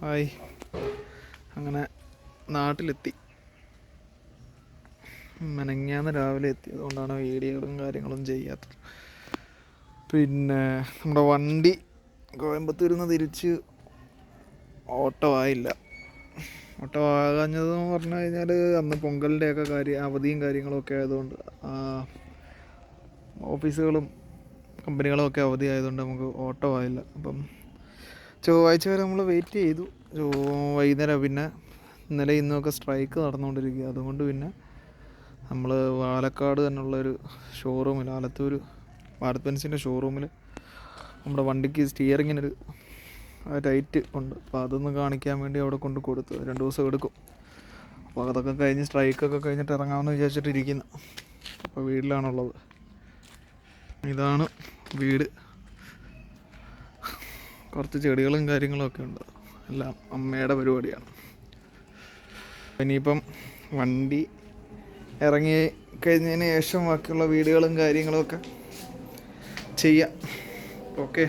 Hi അങ്ങനെ നാട്ടിലെത്തി. മെനങ്ങാന്ന് രാവിലെ എത്തി. അതുകൊണ്ടാണ് വീഡിയോകളും കാര്യങ്ങളും ചെയ്യാത്തത്. പിന്നെ നമ്മുടെ വണ്ടി കോയമ്പത്തൂരിൽ നിന്ന് തിരിച്ച് ഓട്ടോ ആയില്ല ഓട്ടോ ആകാഞ്ഞതെന്ന് പറഞ്ഞു കഴിഞ്ഞാൽ അന്ന് പൊങ്കലിന്റെയൊക്കെ കാര്യം അവധിയും കാര്യങ്ങളൊക്കെ ആയതുകൊണ്ട് ഓഫീസുകളും കമ്പനികളും ഒക്കെ അവധി ആയതുകൊണ്ട് നമുക്ക് ഓട്ടോ ആയില്ല അപ്പം ചൊവ്വാഴ്ച വരെ നമ്മൾ വെയിറ്റ് ചെയ്തു. വൈകുന്നേരം പിന്നെ ഇന്നലെ ഇന്നൊക്കെ സ്ട്രൈക്ക് നടന്നുകൊണ്ടിരിക്കുക. അതുകൊണ്ട് പിന്നെ നമ്മൾ പാലക്കാട് തന്നെയുള്ളൊരു ഷോറൂമിൽ ആലത്തൂർ ഭാരത് ബെൻസിന്റെ ഷോറൂമിൽ നമ്മുടെ വണ്ടിക്ക് സ്റ്റിയറിങ്ങിനൊരു ടൈറ്റ് ഉണ്ട്. അപ്പോൾ അതൊന്ന് കാണിക്കാൻ വേണ്ടി അവിടെ കൊണ്ട് കൊടുത്തു. രണ്ട് ദിവസം എടുക്കും. അപ്പോൾ അതൊക്കെ കഴിഞ്ഞ് സ്ട്രൈക്കൊക്കെ കഴിഞ്ഞിട്ട് ഇറങ്ങാമെന്ന് വിചാരിച്ചിട്ടിരിക്കുന്നു. അപ്പോൾ വീട്ടിലാണുള്ളത്. ഇതാണ് വീട്. കുറച്ച് ചെടികളും കാര്യങ്ങളും ഒക്കെ ഉണ്ട്. എല്ലാം അമ്മയുടെ പരിപാടിയാണ്. ഇനിയിപ്പം വണ്ടി ഇറങ്ങി കഴിഞ്ഞതിന് ശേഷം ബാക്കിയുള്ള വീടുകളും കാര്യങ്ങളും ഒക്കെ ചെയ്യാം. ഓക്കെ